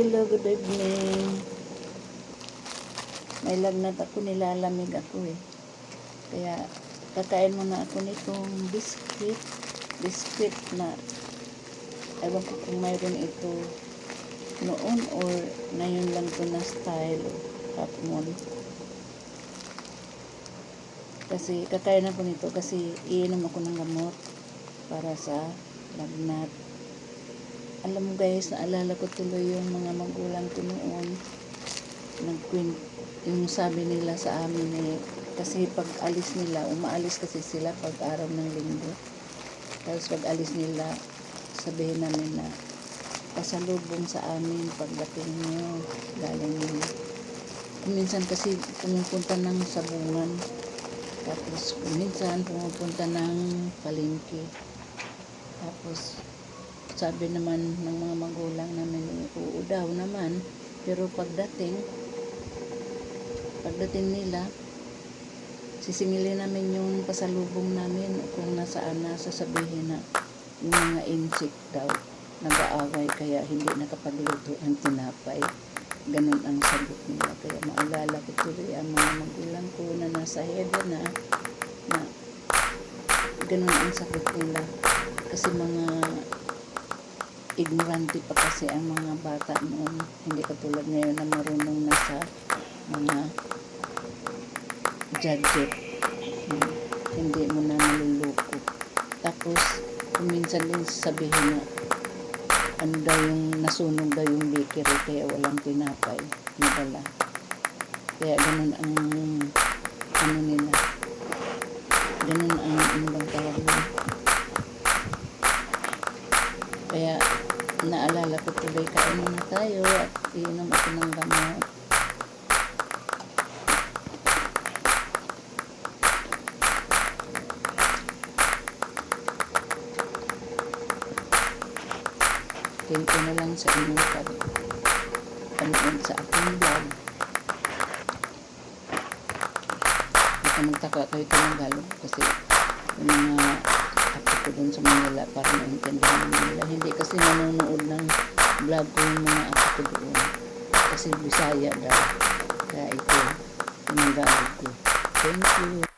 Hello, good evening. May lagnat ako, nilalamig ako eh. Kaya, kakain muna ako nitong biscuit. Biscuit na, ewan ko kung mayroon ito noon or ngayon lang to na style hapon. Kasi, kakain ako nito kasi iinom ako ng gamot para sa lagnat. Alam mo guys, naalala ko tuloy yung mga magulang ko noon. Nagkwin, yung sabi nila sa amin eh, kasi pag alis nila, umaalis kasi sila pag araw ng linggo. Tapos pag alis nila, sabihin namin na pasalubong sa amin pagdating nyo, galing nyo. Minsan kasi pumupunta ng sabungan. Tapos minsan pumupunta ng palengke. Tapos sabi naman ng mga magulang namin, oo daw naman. Pero pagdating, pagdating nila, sisingilin namin yung pasalubong namin kung nasaan na sasabihin na yung mga insect daw nag-aaway kaya hindi nakapagluto ng tinapay. Ganun ang sagot nila. Kaya maalala ko tuloy ang mga magulang ko na nasa heaven na, na ganun ang sagot nila. Kasi mga ignorante pa kasi ang mga bata noon. Hindi katulad ngayon na marunong na sa mga gadget. Hindi mo na naluluko. Tapos, kuminsan din sabihin na ano daw yung nasunog daw yung bakery kaya walang tinapay nadala. Kaya ganun ang ano nila. Kaya naalala ko tuloy kain muna tayo at iinom ako ng gamot. Thank you na lang sa inyong panood sa aking vlog. Baka magtaka kayo Tagalog kasi yung mga ko dun sa Manila para maintindihan nila. Hindi kasi nanonood ng vlog ko yung mga ako ko doon. Kasi Bisaya daw. Kaya ito, tinagalog ko. Thank you.